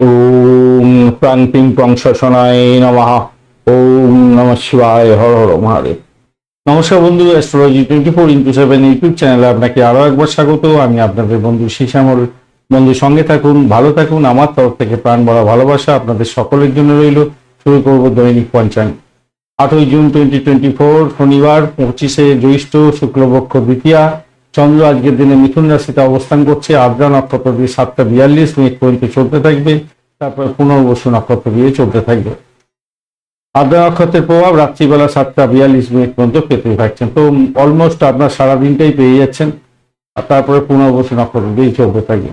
ওম প্রান্তিং প্রংশনায় নমঃ। ওম নম শিবায়, হর হর মহাদেব। নমস্কার বন্ধু astrology twenty four into seven YouTube চ্যানেলে আপনাকে আরও একবার স্বাগত। আমি আপনাদের বন্ধু শিশামল বন্ধু, সঙ্গে থাকুন, ভালো থাকুন। আমার তরফ থেকে প্রাণ ভরা ভালোবাসা আপনাদের সকলের জন্য রইল। শুরু করব দৈনিক পঞ্চাঙ্গ। আটই জুন টোয়েন্টি টোয়েন্টি ফোর শনিবার, পঁচিশে জ্যৈষ্ঠ শুক্লপক্ষ দ্বিতীয়া। চন্দ্র আজকের দিনে মিথুন রাশিতে অবস্থান করছে আদ্রা নক্ষত্র দিয়ে সাতটা বিয়াল্লিশ মিনিট পর্যন্ত চলতে থাকবে, তারপর পুনর্বসু নক্ষত্র দিয়ে চলতে থাকবে। আদ্রা নক্ষত্রের প্রভাব, রাত্রিবেলা সাতটা বিয়াল্লিশ মিনিট পর্যন্ত পেতে থাকছেন। তো অলমোস্ট আপনার সারা দিনটাই পেয়ে যাচ্ছেন, আর তারপরে পুনর্বসু নক্ষত্র দিয়েই চলতে থাকবে।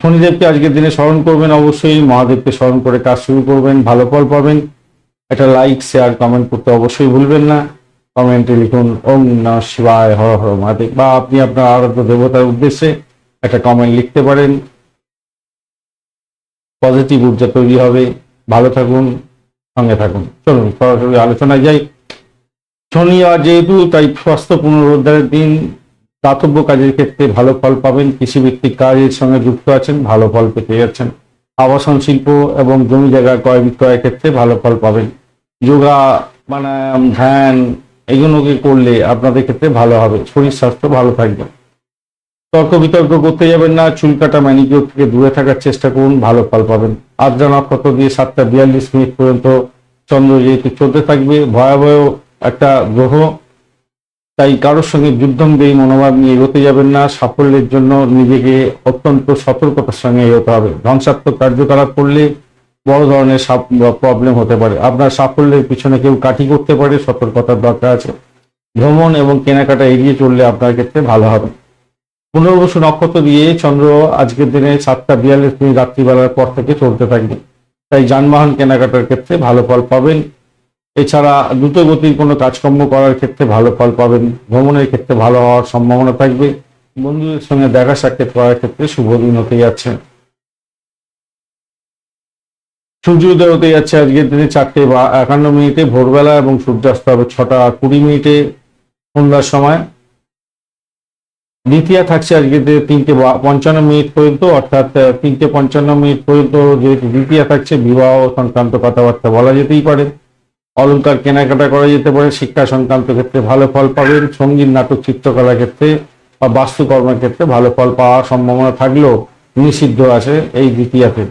শনিদেবকে আজকের দিনে স্মরণ করবেন অবশ্যই, মহাদেবকে স্মরণ করে কাজ শুরু করবেন, ভালো ফল পাবেন। একটা লাইক শেয়ার কমেন্ট করতে অবশ্যই ভুলবেন না। কমেন্টে লিখুন, ওম নমঃ শিবায়, হর হর মহাদেব। বা আপনি আপনার আরাধ্য দেবতার উদ্দেশ্যে একটা কমেন্ট লিখতে পারেন। পজিটিভ ঊর্জা তৈরি হবে। ভালো থাকুন, সঙ্গে থাকুন। চলুন, সরাসরি আলোচনায় যাই। শনিবার যেহেতু, তাই স্বাস্থ্য পুনরুদ্ধারের দিন। দাতব্য কাজের ক্ষেত্রে ভালো ফল পাবেন। কৃষিভিত্তিক কাজের সঙ্গে যুক্ত আছেন, ভালো ফল পেতে যাচ্ছেন। আবাসন শিল্প এবং জমি জায়গা ক্রয় বিক্রয়ের ক্ষেত্রে ভালো ফল পাবেন। যোগা প্রাণায়াম ধ্যান এগুলোকে করলে আপনাদের ক্ষেত্রে ভালো হবে? শরীর স্বাস্থ্য ভালো থাকবে। তর্ক বিতর্ক করতে যাবেন না, চুল কাটা ম্যানিকিউর থেকে দূরে থাকার চেষ্টা করুন, ভালো ফল পাবেন। আদ্রা নক্ষত্র দিয়ে সাতটা বিয়াল্লিশ মিনিট পর্যন্ত চন্দ্র যেহেতু চলতে থাকবে, ভয়াবহ একটা গ্রহ, তাই কারোর সঙ্গে যুদ্ধংদেহী মনোভাব নিয়ে এগোতে যাবেন না, সাফল্যের জন্য নিজেকে অত্যন্ত সতর্কতার সঙ্গে এগোতে হবে। ধ্বংসাত্মক কার্যকলাপ করলে বড় ধরনের প্রবলেম হতে পারে। আপনার সাফল্যের পিছনে কেউ কাঠি করতে পারে, সতর্কতার দরকার আছে। ভ্রমণ এবং কেনাকাটা এড়িয়ে চললে আপনার ক্ষেত্রে ভালো হবে। পুনর্বসু নক্ষত্র দিয়ে চন্দ্র আজকের দিনে সাতটা বিয়াল্লিশ মিনিট রাত্রিবেলার পর থেকে চলতে থাকবে। তাই যানবাহন কেনাকাটার ক্ষেত্রে ভালো ফল পাবেন। এছাড়া দ্রুত গতির কোনো কাজকর্ম করার ক্ষেত্রে ভালো ফল পাবেন। ভ্রমণের ক্ষেত্রে ভালো হওয়ার সম্ভাবনা থাকবে। বন্ধুদের সঙ্গে দেখা সাক্ষাৎ করার ক্ষেত্রে শুভ দিন হতে যাচ্ছে। সূর্যোদয় হতে যাচ্ছে আজকের দিনে চারটে বা একান্ন মিনিটে, ভোরবেলা এবং সূর্যাস্ত হবে ছটা কুড়ি মিনিটে সন্ধ্যার সময়। দ্বিতীয় থাকছে আজকে দিনে তিনটে পঞ্চান্ন মিনিট পর্যন্ত, অর্থাৎ তিনটে পঞ্চান্ন মিনিট পর্যন্ত যেহেতু দ্বিতীয় থাকছে, বিবাহ সংক্রান্ত কথাবার্তা বলা যেতেই পারে। অলংকার কেনাকাটা করা যেতে পারে, শিক্ষা সংক্রান্ত ক্ষেত্রে ভালো ফল পাবেন, সংগীত, নাটক চিত্রকলা ক্ষেত্রে বা বাস্তুকর্মের ক্ষেত্রে ভালো ফল পাওয়ার সম্ভাবনা থাকলেও নিষিদ্ধ আছে এই দ্বিতীয়াতে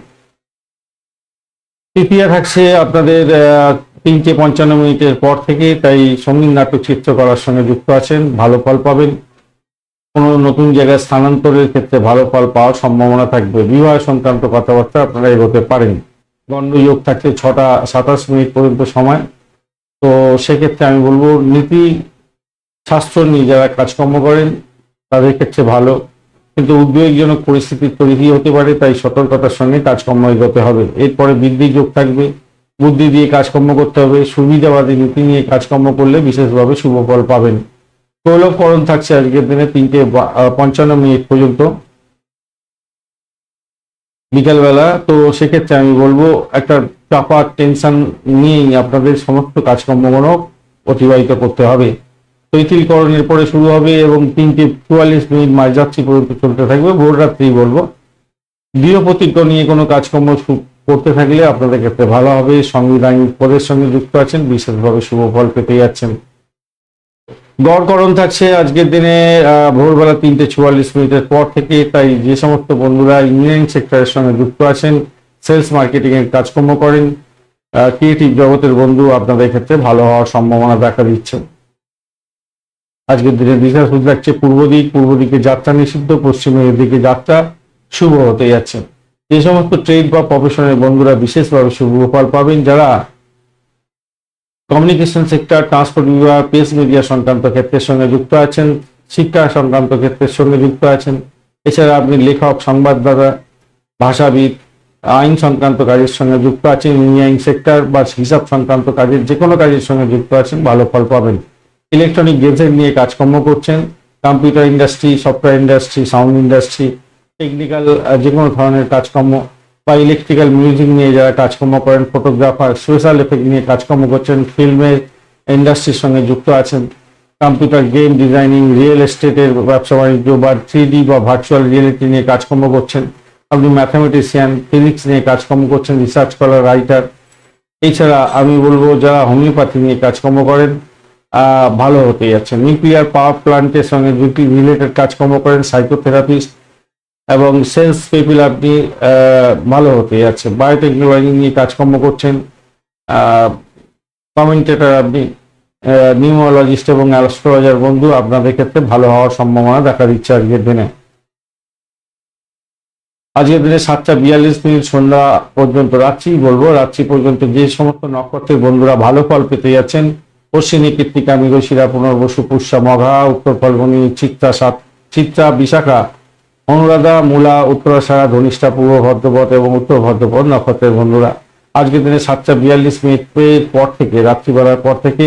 তৃতীয়া থাকছে আপনাদের তিনটে পঞ্চান্ন মিনিটের পর থেকে তাই সংগীত নাটক চিত্রকলার সঙ্গে যুক্ত আছেন। ভালো ফল পাবেন। কোনো নতুন জায়গায় স্থানান্তরের ক্ষেত্রে ভালো ফল পাওয়ার সম্ভাবনা থাকবে। বিবাহ সংক্রান্ত কথাবার্তা আপনারা এগোতে পারেন। গণ্ডযোগ থাকছে ছটা সাতাশ মিনিট পর্যন্ত সময়। তো সেক্ষেত্রে আমি বলব, নীতি শাস্ত্র নিয়ে যারা কাজকর্ম করেন, তাদের ক্ষেত্রে ভালো। কিন্তু উদ্বেগজনক পরিস্থিতি তৈরি হতে পারে, তাই সতর্কতার সঙ্গে কাজকর্ম এগোতে হবে। এরপরে বৃদ্ধি যোগ থাকবে, বুদ্ধি দিয়ে কাজকর্ম করতে হবে, সুবিধাবাদী নীতি নিয়ে কাজকর্ম করলে বিশেষভাবে শুভ ফল পাবেন। তৈলকরণ থাকছে আজকের দিনে তিনটে পঞ্চান্ন মিনিট পর্যন্ত। বিকালবেলা, তো সেক্ষেত্রে আমি বলব, একটা চাপা টেনশন নিয়েই আপনাদের সমস্ত কাজকর্মগুলো অতিবাহিত করতে হবে। তৈতিলকরণের পরে শুরু হবে এবং তিনটে চুয়াল্লিশ মিনিট মাঝরাত্রি পর্যন্ত চলতে থাকবে। ভোর রাত্রি বলব। দৃঢ় প্রতিজ্ঞ নিয়ে কোনো কাজকর্ম করতে থাকলে আপনাদের ক্ষেত্রে ভালো হবে। সাংবিধানিক পদের সঙ্গে যুক্ত আছেন, বিশেষভাবে শুভ ফল পেতে যাচ্ছেন। গড়করণ থাকছে আজকের দিনে ভোরবেলা তিনটে চুয়াল্লিশ মিনিটের পর থেকে। তাই যে সমস্ত বন্ধুরা ইঞ্জিনিয়ারিং সেক্টরের সঙ্গে যুক্ত আছেন, সেলস মার্কেটিং এর কাজকর্ম করেন ক্রিয়েটিভ জগতের বন্ধু আপনাদের ক্ষেত্রে ভালো হওয়ার সম্ভাবনা দেখা দিচ্ছে। আজকের দিনে দিশা শুধু থাকছে পূর্ব দিক, পূর্ব দিকে যাত্রা নিষিদ্ধ পশ্চিমের দিকে যাত্রা শুভ হতে যাচ্ছে। যে সমস্ত ট্রেড বা প্রফেশনের বন্ধুরা বিশেষভাবে শুভ ফল পাবেন যারা কমিউনিকেশন সেক্টর ট্রান্সপোর্ট বিভাগ প্রেস মিডিয়া সংক্রান্ত ক্ষেত্রের সঙ্গে যুক্ত আছেন, শিক্ষা সংক্রান্ত ক্ষেত্রের সঙ্গে যুক্ত আছেন। এছাড়া আপনি লেখক, সংবাদদাতা, ভাষাবিদ, আইন সংক্রান্ত কাজের সঙ্গে যুক্ত আছেন ইঞ্জিনিয়ারিং সেক্টর বা হিসাব সংক্রান্ত কাজের যে কোনো কাজের সঙ্গে যুক্ত আছেন, ভালো ফল পাবেন। ইলেকট্রনিক গেমসের নিয়ে কাজকর্ম করছেন, computer industry, software industry, sound industry, technical যে কোনো ধরনের কাজকর্ম বা ইলেকট্রিক্যাল মিউজিক নিয়ে যারা কাজকর্ম করেন, ফটোগ্রাফার স্পেশাল এফেক্ট নিয়ে কাজকর্ম করছেন, ফিল্মের ইন্ডাস্ট্রির সঙ্গে যুক্ত আছেন। কম্পিউটার গেম ডিজাইনিং, রিয়েল এস্টেটের ব্যবসা বাণিজ্য বা থ্রি বা ভার্চুয়াল রিয়েলিটি নিয়ে কাজকর্ম করছেন। আপনি ম্যাথামেটিশিয়ান, ফিজিক্স নিয়ে কাজকর্ম করছেন, রিসার্চ করার রাইটার। এছাড়া আমি বলব, যারা হোমিওপ্যাথি নিয়ে কাজকর্ম করেন ভালো হতে যাচ্ছে। নিউক্লিয়ার পাওয়ার প্ল্যান্টের সঙ্গে রিলেটেড কাজকর্ম করেন সাইকোথেরাপিস্ট এবং সেলস পিপিল আপনি ভালো হতে যাচ্ছে। বায়োটেকনোলজি নিয়ে কাজকর্ম করছেন কমেন্টেটার আপনি নিউমোলজিস্ট এবং অ্যাস্ট্রোলজার বন্ধু, আপনাদের ক্ষেত্রে ভালো হওয়ার সম্ভাবনা দেখা দিচ্ছে আজকের দিনে। আজকের দিনে সাতটা বিয়াল্লিশ মিনিট সন্ধ্যা পর্যন্ত রাত্রি বলব। রাত্রি পর্যন্ত যে সমস্ত নক্ষত্রের বন্ধুরা ভালো ফল পেতে যাচ্ছেন অশ্বিনী কৃত্তিকা মৃগশিরা পুনর্বসু পুষ্যা মঘা, উত্তর ফলগুনি, চিত্রা সাত, চিত্রা বিশাখা, অনুরাধা, মূলা উত্তরাশারা ধনিষ্ঠা, পূর্ব ভদ্রপথ এবং উত্তর ভদ্রপথ নক্ষত্রের বন্ধুরা। আজকের দিনে সাতটা বিয়াল্লিশ মিনিট পেয়ে পর থেকে, রাত্রিবেলার পর থেকে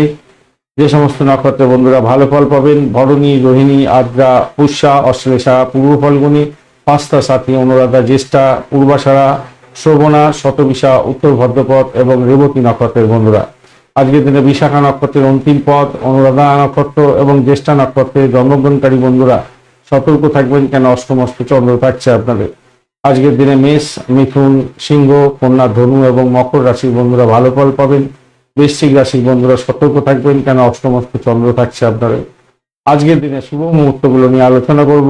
যে সমস্ত নক্ষত্রের বন্ধুরা ভালো ফল পাবেন, ভরণী, রোহিণী, আদ্রা, পুষ্যা, অশ্লেষা, পূর্ব ফলগুনি, পাঁচটা সাথী, অনুরাধা, জ্যেষ্ঠা, পূর্বাশারা শ্রবণা শতবিশা, উত্তর ভদ্রপথ এবং রেবতী নক্ষত্রের বন্ধুরা। আজকের দিনে বিশাখা নক্ষত্রের অন্তিম পথ, অনুরাধা নক্ষত্র এবং জ্যেষ্ঠা নক্ষত্রের জন্মগ্রহণকারী বন্ধুরা, সতর্ক থাকবেন কেন অষ্টমস্ত চন্দ্র থাকছে আপনাদের। আজকের দিনে মেষ, মিথুন, সিংহ, কন্যা, ধনু এবং মকর রাশির বন্ধুরা ভালো ফল পাবেন। বৃশ্চিক রাশির বন্ধুরা সতর্ক থাকবেন কেন অষ্টমস্ত চন্দ্র থাকছে আপনাদের। আজকের দিনে শুভ মুহূর্তগুলো নিয়ে আলোচনা করব।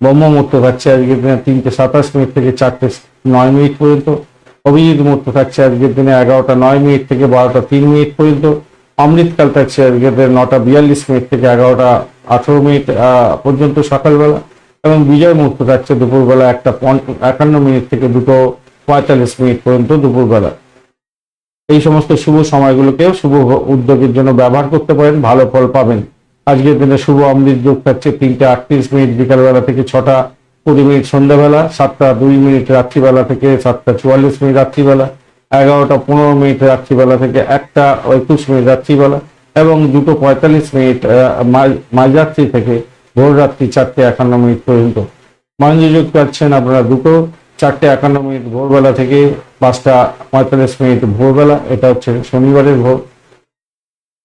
ব্রহ্ম মুহূর্ত থাকছে আজকের দিনে তিনটে সাতাশ মিনিট থেকে চারটে নয় মিনিট পর্যন্ত। অভিজিৎ মুহূর্ত থাকছে আজকের দিনে এগারোটা নয় মিনিট থেকে বারোটা তিন মিনিট পর্যন্ত, অমৃতকাল থাকছে আজকের দিনে নটা বিয়াল্লিশ মিনিট থেকে এগারোটা আঠারো মিনিট পর্যন্ত সকালবেলা এবং বিজয় মুহূর্ত থাকছে দুপুরবেলা একটা একান্ন মিনিট থেকে দুটো পঁয়তাল্লিশ মিনিট পর্যন্ত দুপুরবেলা। এই সমস্ত শুভ সময়গুলোকেও শুভ উদ্যোগের জন্য ব্যবহার করতে পারেন, ভালো ফল পাবেন। আজকের দিনে শুভ অমৃত যোগ থাকছে তিনটে আটত্রিশ মিনিট, বিকালবেলা থেকে ছটা কুড়ি মিনিট সন্ধ্যাবেলা, সাতটা দুই মিনিট রাত্রিবেলা থেকে সাতটা চুয়াল্লিশ মিনিট রাত্রিবেলা, এগারোটা পনেরো মিনিট রাত্রিবেলা থেকে একটা একুশ মিনিট রাত্রিবেলা এবং দুটো পঁয়তাল্লিশ মিনিট মাঝ- মাঝরাত্রি থেকে ভোর রাত্রি চারটে একান্ন মিনিট পর্যন্ত। মনোযোগ পাচ্ছেন আপনারা দুটো, চারটে একান্ন মিনিট ভোরবেলা থেকে পাঁচটা পঁয়তাল্লিশ মিনিট ভোরবেলা, এটা হচ্ছে শনিবারের ভোর।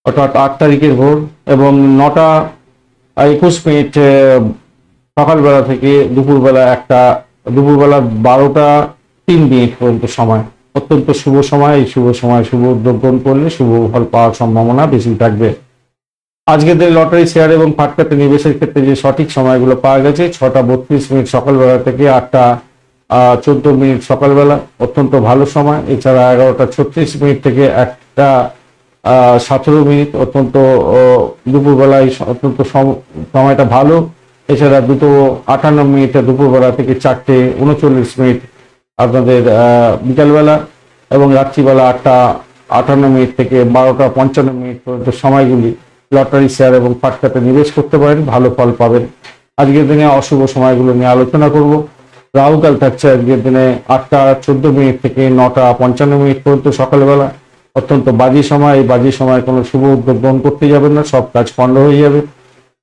অর্থাৎ আট তারিখের ভোর এবং নটা, একুশ মিনিট সকালবেলা থেকে দুপুরবেলা একটা, দুপুরবেলা বারোটা তিন মিনিট পর্যন্ত সময়। অত্যন্ত শুভ সময়, এই শুভ সময়, শুভ উদ্যোগ করলে শুভ ফল পাওয়ার সম্ভাবনা বেশি থাকবে। আজকের দিন লটারি, শেয়ার এবং ফাটকাতে নিবেশের ক্ষেত্রে যে সঠিক সময়গুলো পাওয়া গেছে, ছটা বত্রিশ মিনিট সকালবেলা থেকে আটটা চোদ্দ মিনিট সকালবেলা, অত্যন্ত ভালো সময়। এছাড়া এগারোটা ছত্রিশ মিনিট থেকে একটা সতেরো মিনিট অত্যন্ত দুপুরবেলায় অত্যন্ত সম- সময়টা ভালো। এছাড়া দুটো আটান্ন মিনিটে দুপুরবেলা থেকে চারটে উনচল্লিশ মিনিট আপনাদের বিকালবেলা এবং রাত্রিবেলা আটটা আটান্ন মিনিট থেকে বারোটা পঞ্চান্ন মিনিট পর্যন্ত সময়গুলি লটারি শেয়ার এবং ফাটকাতে নিবেশ করতে পারেন, ভালো ফল পাবেন। আজকের দিনে অশুভ সময়গুলো নিয়ে আলোচনা করব। রাহুকাল থাকছে আজকের দিনে আটটা চোদ্দ মিনিট থেকে নটা পঞ্চান্ন মিনিট পর্যন্ত সকালবেলা। অত্যন্ত বাজি সময়, এই বাজি সময় কোনো শুভ উদ্যোগ গ্রহণ করতে যাবেন না, সব কাজ পণ্ড হয়ে যাবে।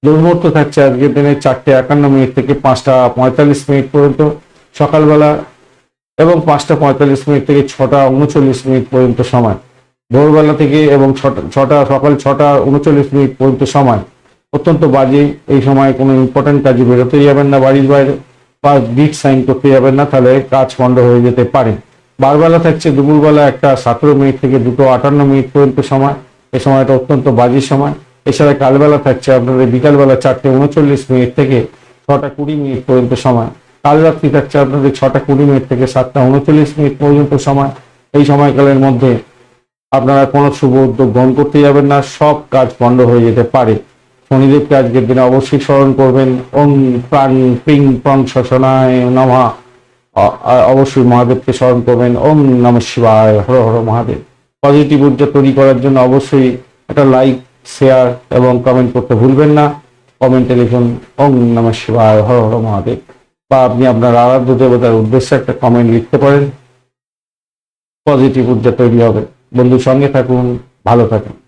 দুর্মুহূর্ত থাকছে আজকের দিনে চারটে একান্ন মিনিট থেকে পাঁচটা পঁয়তাল্লিশ মিনিট পর্যন্ত সকালবেলা এবং পাঁচটা পঁয়তাল্লিশ মিনিট থেকে ছটা উনচল্লিশ মিনিট পর্যন্ত সময়। ভোরবেলা থেকে এবং ছটা ছটা, সকাল ছটা উনচল্লিশ মিনিট পর্যন্ত সময়। অত্যন্ত বাজে এই সময় কোনো ইম্পর্টেন্ট কাজে বেরোতে যাবেন না বাড়ির বাইরে বা বিগ সাইন করতে যাবেন না, তাহলে কাজ পণ্ড হয়ে যেতে পারে। বারবেলা থাকছে দুপুরবেলা একটা সতেরো মিনিট থেকে দুটো আটান্ন মিনিট পর্যন্ত সময়। এই সময়টা অত্যন্ত বাজে সময়। এছাড়া কালবেলা থাকছে আপনাদের বিকালবেলা চারটে উনচল্লিশ মিনিট থেকে ছটা কুড়ি মিনিট পর্যন্ত সময়। কাল রাত্রি থাকছে আপনাদের ছটা কুড়ি মিনিট থেকে সাতটা উনচল্লিশ মিনিট পর্যন্ত সময়। এই সময়কালের মধ্যে আপনারা কোনো শুভ উদ্যোগ গ্রহণ করতে যাবেন না, সব কাজ বন্ধ হয়ে যেতে পারে। শনিদেবকে আজকের দিনে অবশ্যই স্মরণ করবেন। ওম প্রাণ পিং পং শোষণায় নমা। অবশ্যই মহাদেবকে স্মরণ করবেন। ওম নম শিবায়। হর হর মহাদেব। পজিটিভ ঊর্জা তৈরি করার জন্য অবশ্যই একটা লাইক শেয়ার এবং কমেন্ট করতে ভুলবেন না। কমেন্টে লিখুন ওম নম শিবায়, হর হর মহাদেব। বা আপনি আপনার আরাধ্য দেবতার উদ্দেশ্যে একটা কমেন্ট লিখতে পারেন। পজিটিভ উদ্যোগ তৈরি হবে। বন্ধুর সঙ্গে থাকুন, ভালো থাকুন।